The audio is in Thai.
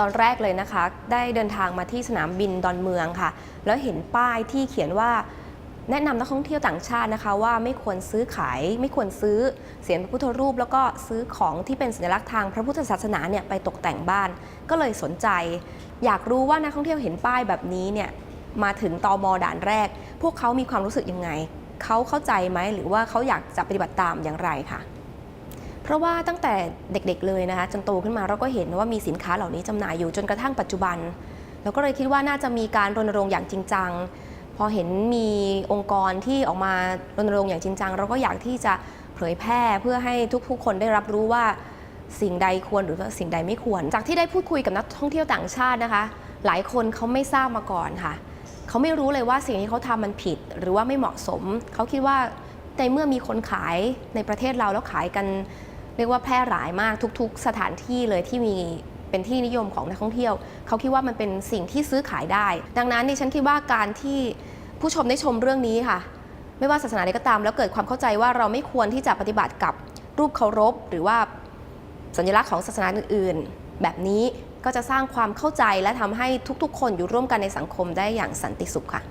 ตอนแรกเลยนะคะ ได้เดินทางมาที่สนามบินดอนเมืองค่ะ แล้วเห็นป้ายที่เขียนว่าแนะนำนักท่องเที่ยวต่างชาตินะคะ ว่าไม่ควรซื้อขาย ไม่ควรซื้อเสียงพระพุทธรูป แล้วก็ซื้อของที่เป็นสัญลักษณ์ทางพระพุทธศาสนาเนี่ยไปตกแต่งบ้าน ก็เลยสนใจ อยากรู้ว่านักท่องเที่ยวเห็นป้ายแบบนี้เนี่ยมาถึงตอมอด่านแรก พวกเขามีความรู้สึกยังไงเขาเข้าใจไหมหรือว่าเขาอยากจะปฏิบัติตามอย่างไรค่ะ เพราะว่าตั้งแต่เด็กๆเลยนะคะจนโตขึ้นมาเราก็เห็นว่ามีสินค้าเหล่านี้จำหน่ายอยู่จนกระทั่งปัจจุบัน เราก็เลยคิดว่าน่าจะมีการรณรงค์อย่างจริงจังพอเห็นมีองค์กรที่ออกมารณรงค์อย่างจริงจังเราก็อยากที่จะเผยแพร่เพื่อให้ทุกๆ คนได้รับรู้ว่าสิ่งใดควรหรือว่าสิ่งใดไม่ควร จากที่ได้พูดคุยกับนักท่องเที่ยวต่างชาตินะคะ หลายคนเขาไม่ทราบมาก่อนค่ะ เขาไม่รู้เลยว่าสิ่งที่เขาทำมันผิด หรือว่าไม่เหมาะสม เขาคิดว่าในเมื่อมีคนขายในประเทศเราแล้วขายกัน เรียกว่าแพร่หลายมากทุก ๆ สถานที่เลยที่มีเป็นที่นิยมของนักท่องเที่ยว เขาคิดว่ามันเป็นสิ่งที่ซื้อขายได้ ดังนั้นดิฉันคิดว่าการที่ผู้ชมได้ชมเรื่องนี้ค่ะ ไม่ว่าศาสนาใดก็ตาม แล้วเกิดความเข้าใจว่าเราไม่ควรที่จะปฏิบัติกับรูปเคารพ หรือว่าสัญลักษณ์ของศาสนาอื่นๆ แบบนี้ก็จะสร้างความเข้าใจและทำให้ทุกๆ คนอยู่ร่วมกันในสังคมได้อย่างสันติสุขค่ะ